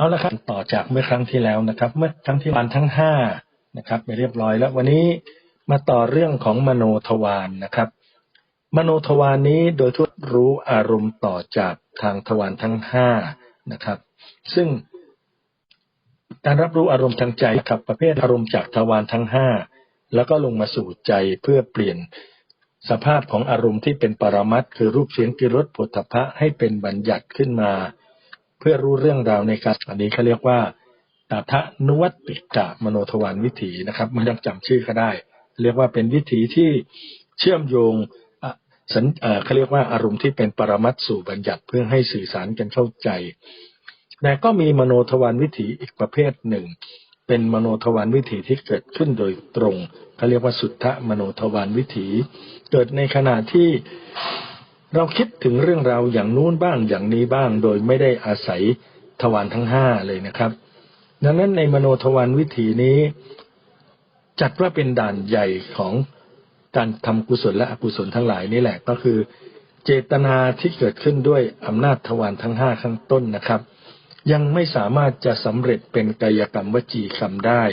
เอาละครับต่อจากเมื่อครั้งที่แล้วนะครับ เมื่อครั้งที่วันทั้งห้านะครับไปเรียบร้อยแล้ววันนี้มาต่อเรื่องของมโนทวารนนะครับ มโนทวารนนี้โดยทั่วรู้อารมณ์ต่อจากทางทวารทั้งห้านะครับ ซึ่งการรับรู้อารมณ์ทางใจกับประเภทอารมณ์จากทวารทั้งห้าแล้วก็ลงมาสู่ใจเพื่อเปลี่ยนสภาพของอารมณ์ที่เป็นปรมัตคือรูปเสียงกิรสผลพะให้เป็นบัญญัติขึ้นมา เพื่อรู้เรื่องราวในการอันนี้เขาเรียกว่าตาทะนวัติกะมโนทวารวิถีนะครับไม่ต้องจำชื่อก็ได้ เรียกว่าเป็นวิถีที่เชื่อมโยงสันเขาเรียกว่าอารมณ์ที่เป็นปรมัตสู่บัญญัติเพื่อให้สื่อสารกันเข้าใจแต่ก็มีมโนทวารวิถีอีกประเภทหนึ่ง เป็นมโนทวารวิถีที่เกิดขึ้นโดยตรงเขาเรียกว่าสุทธะมโนทวารวิถี เกิดในขณะที่ เราคิดถึงเรื่องราวอย่างนู้นบ้างอย่างนี้บ้าง โดยไม่ได้อาศัยทวารทั้งห้าเลยนะครับ ดังนั้นในมโนทวารวิถีนี้ จัดว่าเป็นด่านใหญ่ของการทำกุศลและอกุศลทั้งหลายนี่แหละก็คือ เจตนาที่เกิดขึ้นด้วยอำนาจทวารทั้งห้าข้างต้นนะครับ ยังไม่สามารถจะสำเร็จเป็นกายกรรมวจีกรรมได้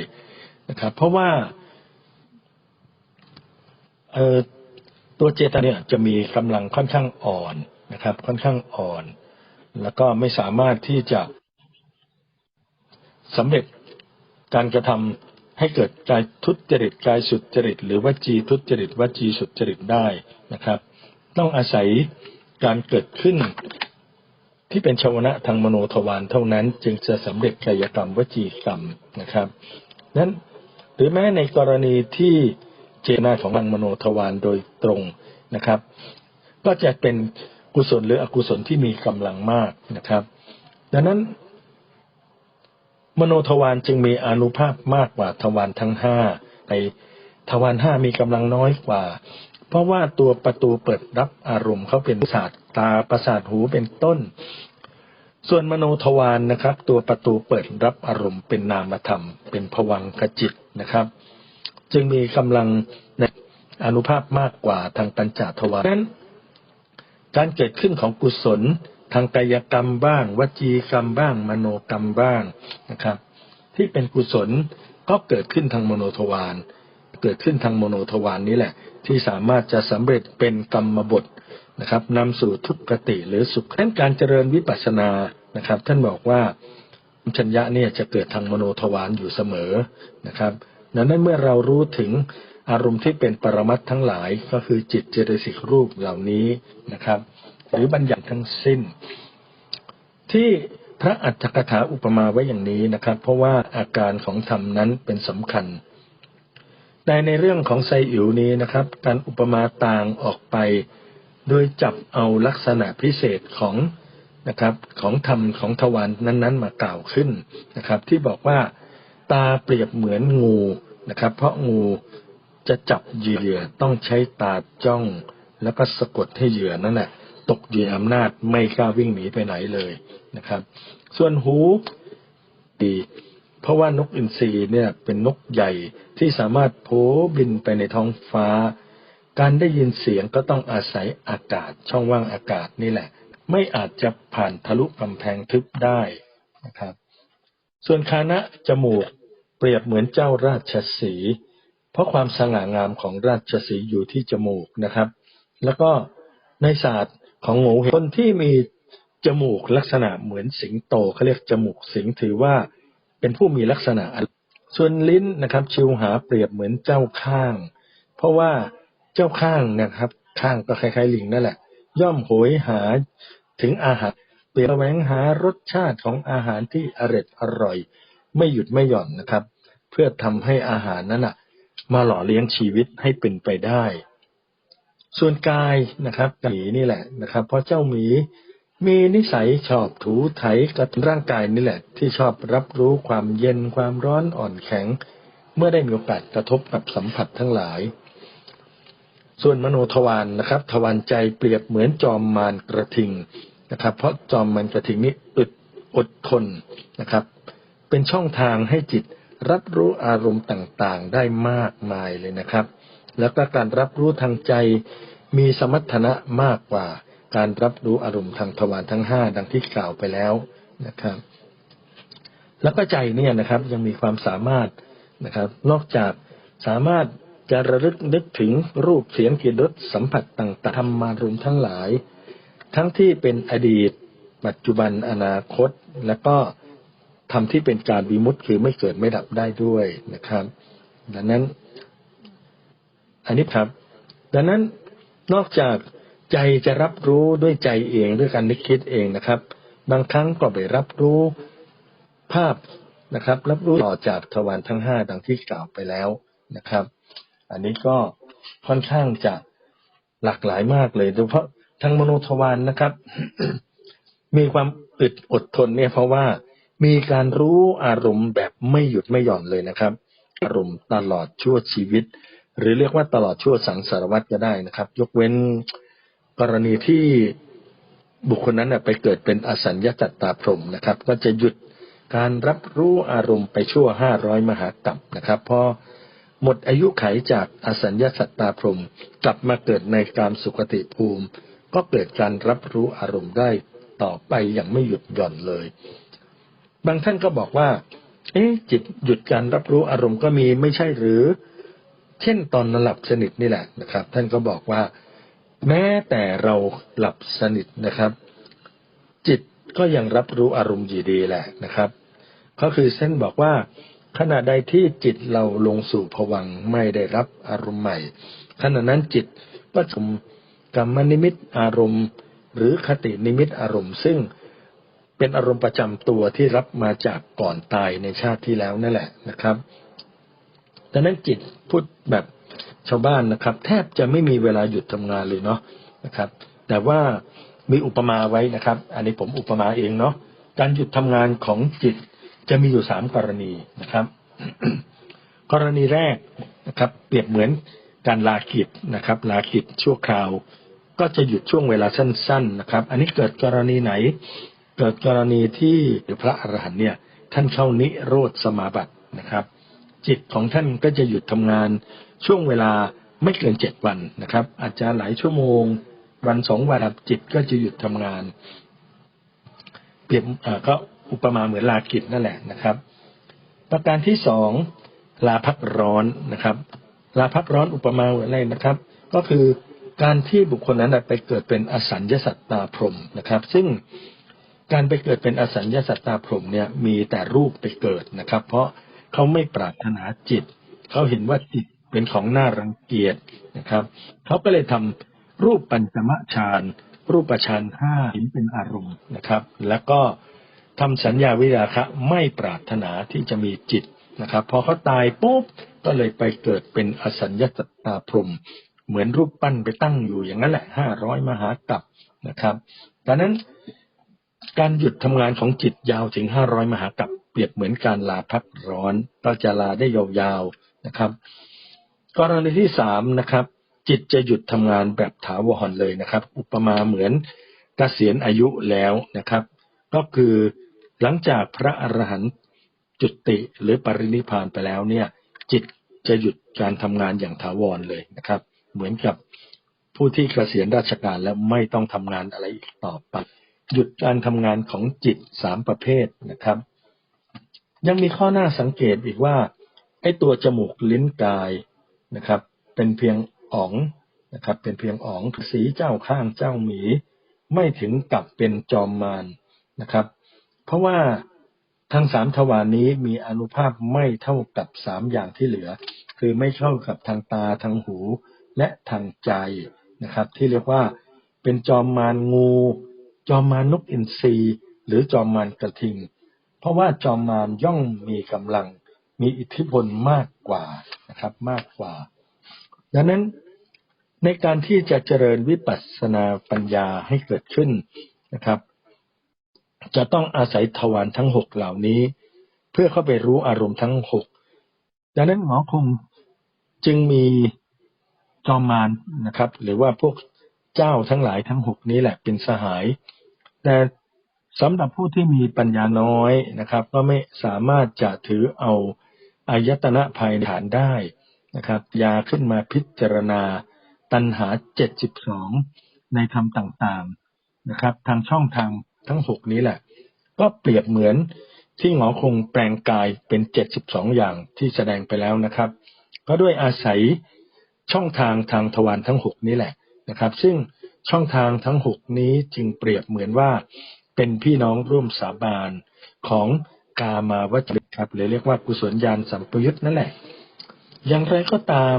นะครับ เพราะว่า ตัวเจตาเนี่ยจะมีกำลังค่อนข้างอ่อนนะครับ ค่อนข้างอ่อน แล้วก็ไม่สามารถที่จะสำเร็จการกระทำให้เกิดกายทุจริตกายสุจริต หรือวจีทุจริตวจีสุจริตได้นะครับ ต้องอาศัยการเกิดขึ้นที่เป็นชาวนะทางมโนทวารเท่านั้น จึงจะสำเร็จกายกรรมวจีกรรมนะครับนั้นหรือแม้ในกรณีที่ เจตนาของทางมโนทวารโดยตรงนะครับ ก็จะเป็นกุศลหรืออกุศลที่มีกำลังมากนะครับ ดังนั้น มโนทวารจึงมีอนุภาพมากกว่าทวารทั้งห้าในทวารห้ามีกำลังน้อยกว่า เพราะว่าตัวประตูเปิดรับอารมณ์เขาเป็นศาสตร์ตาประสาทหูเป็นต้น ส่วนมโนทวารนนะครับ ตัวประตูเปิดรับอารมณ์เป็นนามธรรม เป็นผวังขจิตนะครับ จึงมีกำลังในอนุภาพมากกว่าทางปัญจทวารนั้น การเกิดขึ้นของกุศลทางกายกรรมบ้าง วจีกรรมบ้าง มโนกรรมบ้างนะครับ ที่เป็นกุศลก็เกิดขึ้นทางมโนทวารเกิดขึ้นทางมโนทวารนนี้แหละ ที่สามารถจะสำเร็จเป็นกรรมบทนะครับนำสู่ทุกขติหรือสุขนั้นการเจริญวิปัสสนานะครับ ท่านบอกว่าชัญญะเนี่ยจะเกิดทางมโนทวารอยู่เสมอนะครับ นั้นเมื่อเรารู้ถึงอารมณ์ที่เป็นปรมัตทั้งหลายก็คือจิตเจตสิกรูปเหล่านี้นะครับ หรือบัญญัติทั้งสิ้น ที่พระอัจฉริถาอุปมาไว้อย่างนี้นะครับ เพราะว่าอาการของธรรมนั้นเป็นสำคัญในในเรื่องของไซอิ๋วนี้นะครับ การอุปมาต่างออกไป โดยจับเอาลักษณะพิเศษของนะครับของธรรมของทวารนั้น ๆ มากล่าวขึ้นนะครับ ที่บอกว่า ตาเปรียบเหมือนงูนะครับ เพราะงูจะจับเหยื่อต้องใช้ตาจ้อง แล้วก็สะกดให้เหยื่อนั่นแหละตกอยู่อำนาจไม่กล้าวิ่งหนีไปไหนเลยนะครับ ส่วนหูดีเพราะว่านกอินทรีเนี่ยเป็นนกใหญ่ที่สามารถโผบินไปในท้องฟ้า การได้ยินเสียงก็ต้องอาศัยอากาศช่องว่างอากาศนี่แหละ ไม่อาจจะผ่านทะลุกำแพงทึบได้นะครับ ส่วนคานะจมูก เปรียบเหมือนเจ้าราชสีเพราะความสง่างามของราชสีอยู่ที่จมูกนะครับ แล้วก็ในศาสตร์ของงูคนที่มีจมูกลักษณะเหมือนสิงโตเขาเรียกจมูกสิงถือว่าเป็นผู้มีลักษณะ ส่วนลิ้นนะครับ ชิวหาเปรียบเหมือนเจ้าข้าง เพราะว่าเจ้าข้างนะครับ ข้างก็คล้ายๆลิงนั่นแหละ ย่อมโหยหาถึงอาหารเปลี่ยนแหวงหารสชาติของอาหารที่อร่อยอร่อย ไม่หยุดไม่หย่อนนะครับ เพื่อทำให้อาหารนั้นอะมาหล่อเลี้ยงชีวิตให้เป็นไปได้ ส่วนกายนะครับหมีนี่แหละนะครับ เพราะเจ้าหมีมีนิสัยชอบถูไถกับร่างกายนี่แหละ ที่ชอบรับรู้ความเย็นความร้อนอ่อนแข็ง เมื่อได้มีโอกาสกระทบกับสัมผัสทั้งหลาย ส่วนมโนทวารนนะครับ ทวารใจเปรียบเหมือนจอมมารกระทิงนะครับ เพราะจอมมารกระทิงนี้อึดอดทนนะครับ เป็นช่องทางให้จิตรับรู้อารมณ์ต่างๆ ได้มากมายเลยนะครับ แล้วก็การรับรู้ทางใจมีสมรรถนะมากกว่า การรับรู้อารมณ์ทางทวารทั้งห้าดังที่กล่าวไปแล้วนะครับ แล้วก็ใจเนี่ยนะครับยังมีความสามารถนะครับ นอกจากสามารถจะระลึกนึกถึงรูปเสียงกลิ่นรสสัมผัสต่างๆธรรมารมทั้งหลาย ทั้งที่เป็นอดีต ปัจจุบันอนาคต และก็ ทำที่เป็นการวิมุตต์คือไม่เกิดไม่ดับได้ด้วยนะครับ ดังนั้น อันนี้ครับ ดังนั้นนอกจากใจจะรับรู้ด้วยใจเองด้วยการนึกคิดเองนะครับ บางครั้งก็ไปรับรู้ภาพนะครับ รับรู้ต่อจากทวารทั้งห้าดังที่กล่าวไปแล้วนะครับ อันนี้ก็ค่อนข้างจะหลากหลายมากเลยโดยเฉพาะทางมโนทวารนนะครับ มีความอึดอดทนเนี่ยเพราะว่า มีการรู้อารมณ์แบบไม่หยุดไม่หย่อนเลยนะครับ อารมณ์ตลอดชั่วชีวิต หรือเรียกว่าตลอดชั่วสังสารวัฏก็ได้นะครับ ยกเว้นกรณีที่บุคคลนั้นไปเกิดเป็นอสัญญาจัตตาพรมนะครับ ก็จะหยุดการรับรู้อารมณ์ไปชั่วห้าร้อยมหากรัปนะครับพอหมดอายุไขจากอสัญญาสัตตาพรมกลับมาเกิดในกามสุขติภูมิ ก็เกิดการรับรู้อารมณ์ได้ต่อไปอย่างไม่หยุดหย่อนเลย บางท่านก็บอกว่า เอ๊ะจิตหยุดการรับรู้อารมณ์ก็มีไม่ใช่หรือ เช่นตอนนอนหลับสนิทนี่แหละนะครับ ท่านก็บอกว่า แม้แต่เราหลับสนิทนะครับ จิตก็ยังรับรู้อารมณ์อยู่ดีแหละนะครับ ก็คือเส้นบอกว่า ขณะใดที่จิตเราลงสู่ผวังไม่ได้รับอารมณ์ใหม่ ขณะนั้นจิตก็ชมกรรมนิมิตอารมณ์ หรือคตินิมิตอารมณ์ ซึ่ง เป็นอารมณ์ประจำตัวที่รับมาจากก่อนตายในชาติที่แล้วนั่นแหละนะครับดังนั้นจิตพูดแบบชาวบ้านนะครับ แทบจะไม่มีเวลาหยุดทำงานเลยเนาะนะครับ แต่ว่ามีอุปมาไว้นะครับ อันนี้ผมอุปมาเองเนาะการหยุดทำงานของจิตจะมีอยู่สามกรณีนะครับ กรณีแรกนะครับ เปรียบเหมือนการลาขิดนะครับ ลาขิดชั่วคราว ก็จะหยุดช่วงเวลาสั้น ๆ นะครับ อันนี้เกิดกรณีไหน เกิดกรณีที่พระอรหันต์เนี่ยท่านเข้านิโรธสมาบัตินะครับ จิตของท่านก็จะหยุดทำงานช่วงเวลาไม่เกินเจ็ดวันนะครับ อาจจะหลายชั่วโมง วันสองวันจิตก็จะหยุดทำงาน เปรียบก็อุปมาเหมือนลากิจนั่นแหละนะครับ ประการที่สองลาพักร้อนนะครับ ลาพักร้อนอุปมาเหมือนอะไรนะครับ ก็คือการที่บุคคลนั้นไปเกิดเป็นอสัญญาสัตตาพรมนะครับ ซึ่ง การไปเกิดเป็นอสัญญาสัตตาพรหมเนี่ยมีแต่รูปไปเกิดนะครับ เพราะเขาไม่ปรารถนาจิต เขาเห็นว่าจิตเป็นของน่ารังเกียจนะครับ เขาก็เลยทำรูปปัญจมฌานรูปฌานห้าเห็นเป็นอารมณ์นะครับ แล้วก็ทำสัญญาวิราคะไม่ปรารถนาที่จะมีจิตนะครับ พอเขาตายปุ๊บก็เลยไปเกิดเป็นอสัญญาตตาพรมเหมือนรูปปั้นไปตั้งอยู่อย่างนั้นแหละห้าร้อยมหากับนะครับดังนั้น การหยุดทำงานของจิตยาวถึงห้าร้อยมหากับเปรียบเหมือนการลาพักร้อนก็จะลาได้ยาวๆนะครับ กรณีที่สามนะครับ จิตจะหยุดทำงานแบบถาวรเลยนะครับ อุปมาเหมือนกเกษียณอายุแล้วนะครับ ก็คือหลังจากพระอรหันต์จุติหรือปรินิพานไปแล้วเนี่ย จิตจะหยุดการทำงานอย่างถาวรเลยนะครับ เหมือนกับผู้ที่เกษียณราชการแล้วไม่ต้องทำงานอะไรอีกต่อไป หยุดการทำงานของจิตสามประเภทนะครับ ยังมีข้อหน้าสังเกตอีกว่าไอ้ตัวจมูกลิ้นกายนะครับ เป็นเพียงอ๋องนะครับ เป็นเพียงอ๋องสีเจ้าข้างเจ้าหมี ไม่ถึงกับเป็นจอมมารนะครับ เพราะว่าทั้งสามทวารนนี้มีอนุภาพไม่เท่ากับสามอย่างที่เหลือ คือไม่เท่ากับทางตาทางหูและทางใจนะครับ ที่เรียกว่าเป็นจอมมารงู จอมมารนกอินทรีหรือจอมมารกระทิง เพราะว่าจอมมารย่อมมีกำลัง มีอิทธิพลมากกว่านะครับมากกว่า ดังนั้นในการที่จะเจริญวิปัสสนาปัญญาให้เกิดขึ้นนะครับ จะต้องอาศัยทวารทั้งหกเหล่านี้ เพื่อเข้าไปรู้อารมณ์ทั้งหกดังนั้นหมอคงจึงมีจอมมารนะครับ หรือว่าพวกเจ้าทั้งหลายทั้งหกนี้แหละเป็นสหาย แต่สำหรับผู้ที่มีปัญญาน้อยนะครับ ก็ไม่สามารถจะถือเอาอายตนะภายฐานได้นะครับยาขึ้นมาพิจารณาตัณหาเจ็ดสิบสองในธรรมต่างๆนะครับ ทางช่องทางทั้งหกนี้แหละ ก็เปรียบเหมือนที่หงอคงแปลงกายเป็นเจ็ดสิบสองอย่างที่แสดงไปแล้วนะครับ ก็ด้วยอาศัยช่องทางทางทวารทั้งหกนี้แหละนะครับ ซึ่ง ช่องทางทั้งหกนี้จึงเปรียบเหมือนว่า เป็นพี่น้องร่วมสาบานของกามาวจริตครับหรือเรียกว่ากุศลญาณสัมปยุตนั่นแหละ อย่างไรก็ตาม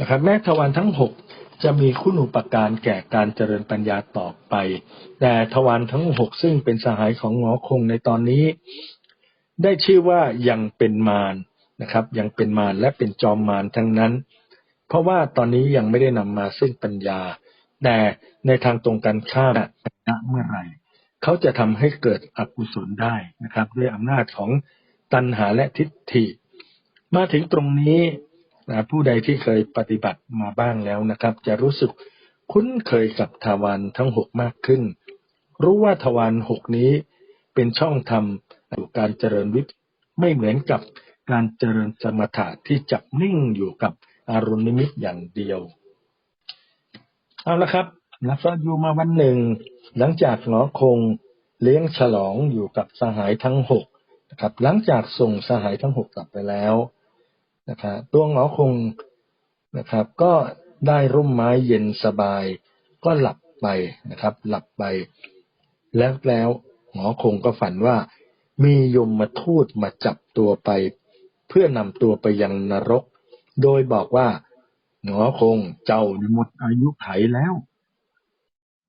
นะครับ แม้ทวารทั้งหกจะมีคุณอุปการแก่การเจริญปัญญาต่อไป แต่ทวารทั้งหกซึ่งเป็นสหายของหงอคงในตอนนี้ ได้ชื่อว่ายังเป็นมารนะครับ ยังเป็นมารและเป็นจอมมารทั้งนั้น เพราะว่าตอนนี้ยังไม่ได้นำมาซึ่งปัญญา แต่ในทางตรงกันข้ามปัญญาเมื่อไหร่เขาจะทำให้เกิดอกุศลได้นะครับ ด้วยอำนาจของตัณหาและทิฏฐิ มาถึงตรงนี้นะผู้ใดที่เคยปฏิบัติมาบ้างแล้วนะครับ จะรู้สึกคุ้นเคยกับทวารทั้งหกมากขึ้น รู้ว่าทวารหกนี้เป็นช่องธรรมสู่การเจริญวิปไม่เหมือนกับการเจริญสมถะที่จับนิ่งอยู่กับอารมณ์นิมิตอย่างเดียว เอาละครับนับว่าอยู่มาวันหนึ่ง หลังจากหงอคงเลี้ยงฉลองอยู่กับสหายทั้งหกนะครับ หลังจากส่งสหายทั้งหกกลับไปแล้วนะครับตัวหงอคงนะครับ ก็ได้ร่มไม้เย็นสบาย ก็หลับไปนะครับ หลับไป แล้วแล้วหงอคงก็ฝันว่า มียมมาทูตมาจับตัวไป เพื่อนำตัวไปยังนรก โดยบอกว่า หงอคงเจ้าหมดอายุไขแล้ว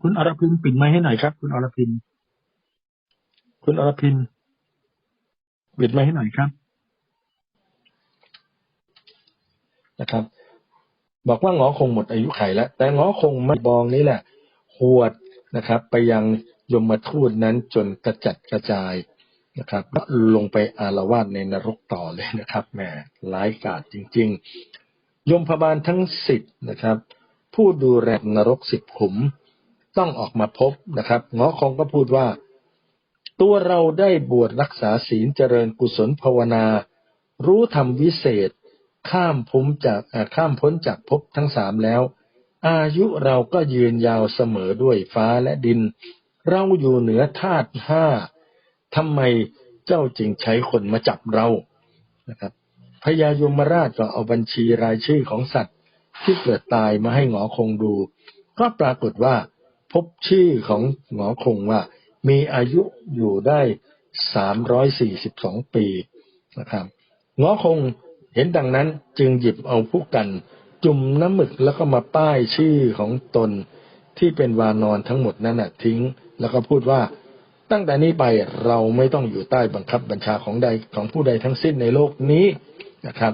คุณอรพินปิดไม้ให้หน่อยครับ คุณอรพิน คุณอรพินปิดไม้ให้หน่อยครับ นะครับ บอกว่าหงอคงหมดอายุไขแล้ว แต่หงอคงไม่บองนี่แหละหวดนะครับ ไปยังยมทูตนั้นจนกระจัดกระจายนะครับก็ลงไปอารวาสในนรกต่อเลยนะครับแหมร้ายกาจจริง ๆ ยมพบาลทั้งสิบนะครับ ผู้ดูแลนรกสิบขุม ต้องออกมาพบนะครับหงอคงก็พูดว่า ตัวเราได้บวชรักษาศีลเจริญกุศลภาวนา รู้ธรรมวิเศษ ข้ามพ้นจากข้ามพ้นจากภพทั้งสามแล้ว อายุเราก็ยืนยาวเสมอด้วยฟ้าและดิน เราอยู่เหนือธาตุห้าทำไมเจ้าจึงใช้คนมาจับเรานะครับ พญายมราชก็เอาบัญชีรายชื่อของสัตว์ที่เกิดตายมาให้หงอคงดู ก็ปรากฏว่าพบชื่อของหงอคงว่า มีอายุอยู่ได้สามร้อยสี่สิบสองปีนะครับหงอคงเห็นดังนั้นจึงหยิบเอาผู้กัน จุ่มน้ำหมึกแล้วก็มาป้ายชื่อของตนที่เป็นวานอนทั้งหมดนั้นนะทิ้ง แล้วก็พูดว่าตั้งแต่นี้ไปเราไม่ต้องอยู่ใต้บังคับบัญชาของใดของผู้ใดทั้งสิ้นในโลกนี้ นะครับ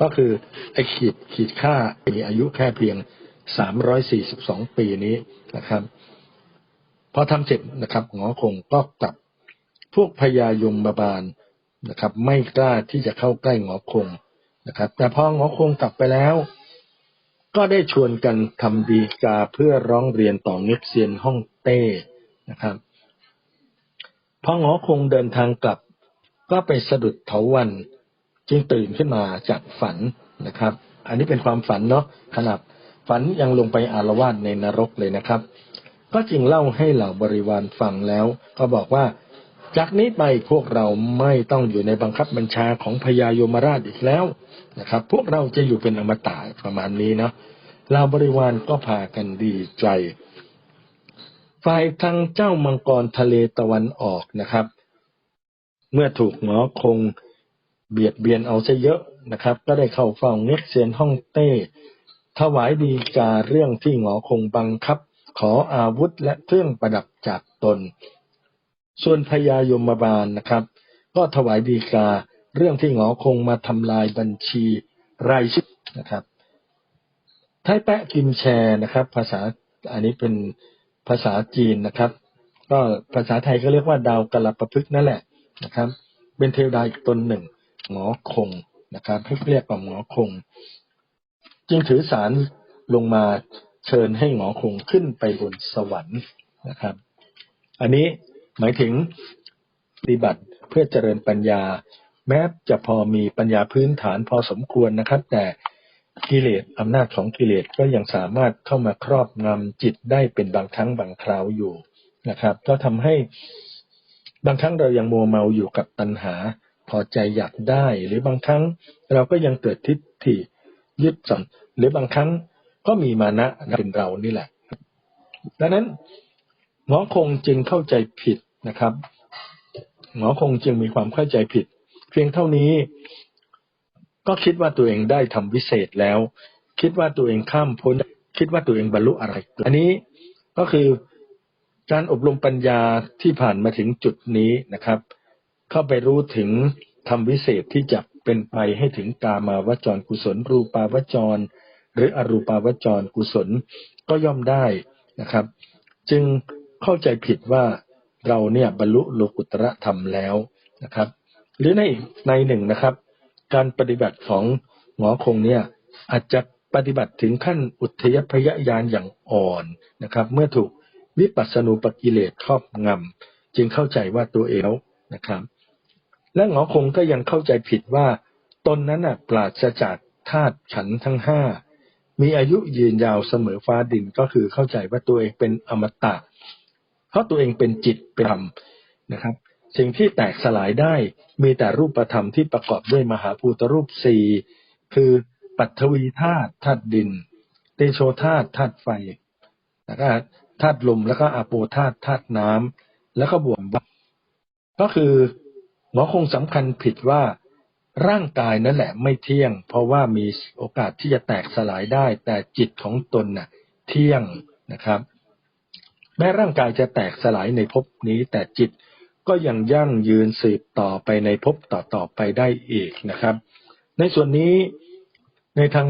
ก็คือไอ้ขีดขีดค่ามีอายุแค่เพียงสามร้อยสี่สิบสองปีนี้นะครับพอทำเสร็จนะครับหงอคงก็กลับพวกพญายมบาลนะครับ ไม่กล้าที่จะเข้าใกล้หงอคงนะครับ แต่พอหงอคงกลับไปแล้ว ก็ได้ชวนกันทำดีกาเพื่อร้องเรียนต่อเง็กเซียนฮ่องเต้นะครับพอหงอคงเดินทางกลับ ก็ไปสะดุดเถาวัน จึงตื่นขึ้นมาจากฝันนะครับ อันนี้เป็นความฝันเนาะขนาดฝันยังลงไปอารวาสในนรกเลยนะครับ ก็จึงเล่าให้เหล่าบริวารฟังแล้ว ก็บอกว่า จากนี้ไปพวกเราไม่ต้องอยู่ในบังคับบัญชาของพญายมราชอีกแล้วนะครับ พวกเราจะอยู่เป็นอมตะประมาณนี้เนาะเหล่าบริวารก็พากันดีใจ ฝ่ายทางเจ้ามังกรทะเลตะวันออกนะครับ เมื่อถูกหงอคง เบียดเบียนเอาซะเยอะนะครับ ก็ได้เข้าเฝ้าเง็กเซียนฮ่องเต้ถวายดีกาเรื่องที่หงอคงบังคับ ขออาวุธและเครื่องประดับจากตน ส่วนพญายมบาลนะครับ ก็ถวายดีกาเรื่องที่หงอคงมาทำลายบัญชีรายชื่อนะครับไทแปะกิมแชร์นะครับ ภาษาอันนี้เป็นภาษาจีนนะครับ ก็ภาษาไทยก็เรียกว่าดาวกระประพฤกนั่นแหละนะครับ เป็นเทวดาอีกตนหนึ่ง หงอคงนะครับให้เรียกว่าหงอคง จึงถือสารลงมาเชิญให้หงอคงขึ้นไปบนสวรรค์นะครับ อันนี้หมายถึงปฏิบัติเพื่อเจริญปัญญา แม้จะพอมีปัญญาพื้นฐานพอสมควรนะครับ แต่กิเลสอำนาจของกิเลสก็ยังสามารถเข้ามาครอบงำจิตได้เป็นบางครั้งบางคราวอยู่นะครับ ก็ทำให้บางครั้งเรายังมัวเมาอยู่กับตัณหา พอใจอยากได้ หรือบางครั้งเราก็ยังเกิดทิฏฐิยึดสัมหรือบางครั้งก็มีมานะเป็นเรานี่แหละ ดังนั้น หมอคงจึงเข้าใจผิดนะครับ หมอคงจึงมีความเข้าใจผิด เพียงเท่านี้ ก็คิดว่าตัวเองได้ทำวิเศษแล้ว คิดว่าตัวเองข้ามพ้น คิดว่าตัวเองบรรลุอะไร อันนี้ก็คือการอบรมปัญญาที่ผ่านมาถึงจุดนี้นะครับ เข้าไปรู้ถึงทำวิเศษที่จะเป็นไปให้ถึงกามาวจรกุศล รูปาวจร หรืออรูปาวจรกุศลก็ย่อมได้นะครับ จึงเข้าใจผิดว่าเราเนี่ยบรรลุโลกุตระธรรมแล้วนะครับ หรือในในหนึ่งนะครับ การปฏิบัติของหมอคงเนี่ยอาจจะปฏิบัติถึงขั้นอุทยพยญาณอย่างอ่อนนะครับ เมื่อถูกวิปัสสนูปกิเลสครอบงำจึงเข้าใจว่าตัวเองนะครับ และหมอคงก็ยังเข้าใจผิดว่าตนนั้นน่ะปราศจากธาตุขันทั้งห้ามีอายุยืนยาวเสมอฟ้าดินก็คือเข้าใจว่าตัวเองเป็นอมตะ เพราะตัวเองเป็นจิตเป็นธรรมนะครับ สิ่งที่แตกสลายได้มีแต่รูปธรรมที่ประกอบด้วยมหาภูตรูปสี่คือปัทวีธาตุธาตุดิน เตโชธาตุธาตุไฟนะครับธาตุลมแล้วก็อาโปธาตุธาตุน้ำแล้วก็บวมก็คือ มอคงสำคัญผิดว่า ร่างกายนั่นแหละไม่เที่ยง เพราะว่ามีโอกาสที่จะแตกสลายได้ แต่จิตของตนน่ะ เที่ยงนะครับ แม้ร่างกายจะแตกสลายในภพนี้ แต่จิตก็ยังยั่งยืนสืบต่อไปในภพต่อๆไปได้อีกนะครับ ในส่วนนี้ในทาง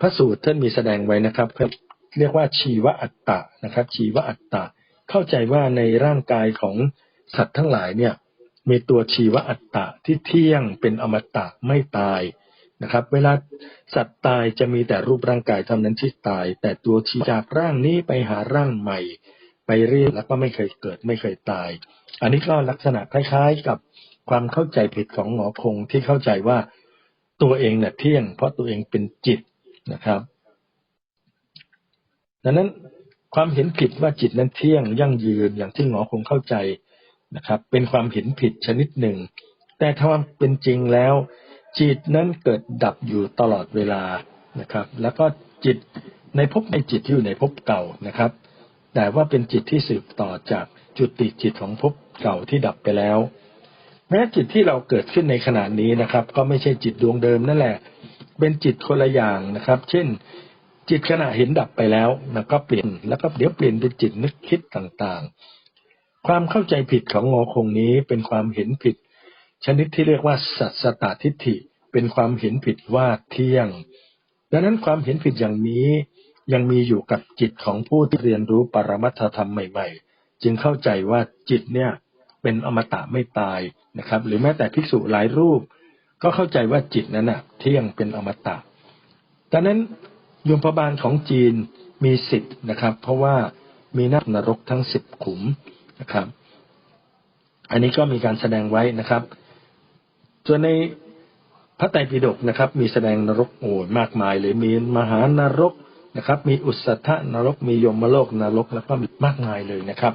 พระสูตรท่านมีแสดงไว้นะครับเรียกว่าชีวอัตตะนะครับ ชีวอัตตะเข้าใจว่าในร่างกายของสัตว์ทั้งหลายเนี่ย มีตัวชีวอัตตะที่เที่ยงเป็นอมตะไม่ตายนะครับ เวลาสัตว์ตายจะมีแต่รูปร่างกายเท่านั้นที่ตาย แต่ตัวชีจากร่างนี้ไปหาร่างใหม่ ไปเรื่อยแล้วก็ไม่เคยเกิดไม่เคยตาย อันนี้ก็ลักษณะคล้าย ๆ กับความเข้าใจผิดของหมอคงที่เข้าใจว่าตัวเองเนี่ยเที่ยง เพราะตัวเองเป็นจิตนะครับ ดังนั้นความเห็นผิดว่าจิตนั้นเที่ยงยั่งยืนอย่างที่หมอคงเข้าใจ นะครับ เป็นความเห็นผิดชนิดหนึ่ง แต่ถ้าเป็นจริงแล้ว จิตนั้นเกิดดับอยู่ตลอดเวลานะครับ แล้วก็จิตในภพในจิตที่อยู่ในภพเก่านะครับ แต่ว่าเป็นจิตที่สืบต่อจากจุดติจิตของภพเก่าที่ดับไปแล้ว แม้จิตที่เราเกิดขึ้นในขณะนี้นะครับ ก็ไม่ใช่จิตดวงเดิมนั่นแหละ เป็นจิตคนละอย่างนะครับ เช่น จิตขณะเห็นดับไปแล้วแล้วก็เปลี่ยนแล้วก็เดี๋ยวเปลี่ยนเป็นจิตนึกคิดต่าง ความเข้าใจผิดของงอคงนี้เป็นความเห็นผิด ชนิดที่เรียกว่าสัสตทิฏฐิ เป็นความเห็นผิดว่าเที่ยง ดังนั้นความเห็นผิดอย่างนี้ยังมีอยู่กับจิตของผู้ที่เรียนรู้ปรมัตถธรรมใหม่ๆ จึงเข้าใจว่าจิตเนี่ยเป็นอมตะไม่ตายนะครับ หรือแม้แต่ภิกษุหลายรูป ก็เข้าใจว่าจิตนั้นนะเที่ยงเป็นอมตะดังนั้นยมพบาลของจีนมีสิทธิ์นะครับ เพราะว่ามีนักนรกทั้งสิบขุม นะครับ อันนี้ก็มีการแสดงไว้นะครับ ส่วนในพระไตรปิฎกนะครับ มีแสดงนรกโอ้มากมายเลยมีมหานรกนะครับ มีอุสัทนรกมียมโลกนรกแล้วก็มีมากมายเลยนะครับ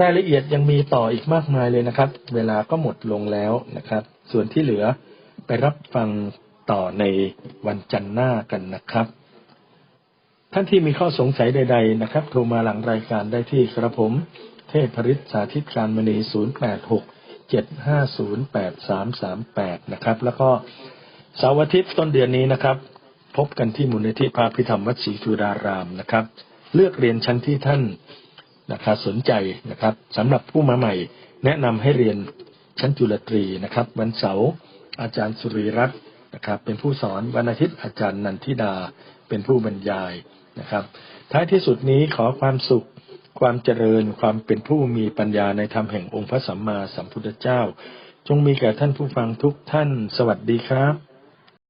รายละเอียดยังมีต่ออีกมากมายเลยนะครับ เวลาก็หมดลงแล้วนะครับ ส่วนที่เหลือไปรับฟังต่อในวันจันทร์หน้ากันนะครับ ท่านที่มีข้อสงสัยใด ๆ นะครับ โทรมาหลังรายการได้ที่กระผม เทพริษสาธิตการมณี 086 750 8338 นะครับ แล้วก็เสาร์อาทิตย์ต้นเดือนนี้นะครับ พบกันที่มูลนิธิพระพิธรรมวัดศรีสุดารามนะครับ เลือกเรียนชั้นที่ท่านนะครับสนใจนะครับสำหรับผู้มาใหม่ แนะนำให้เรียนชั้นจุลตรีนะครับ วันเสาร์อาจารย์สุริรัตน์นะครับ เป็นผู้สอนวันอาทิตย์อาจารย์นันทิดาเป็นผู้บรรยายนะครับ ท้ายที่สุดนี้ขอความสุข ความเจริญความเป็นผู้มีปัญญาในธรรมแห่งองค์พระสัมมาสัมพุทธเจ้า จงมีแก่ท่านผู้ฟังทุกท่าน สวัสดีครับ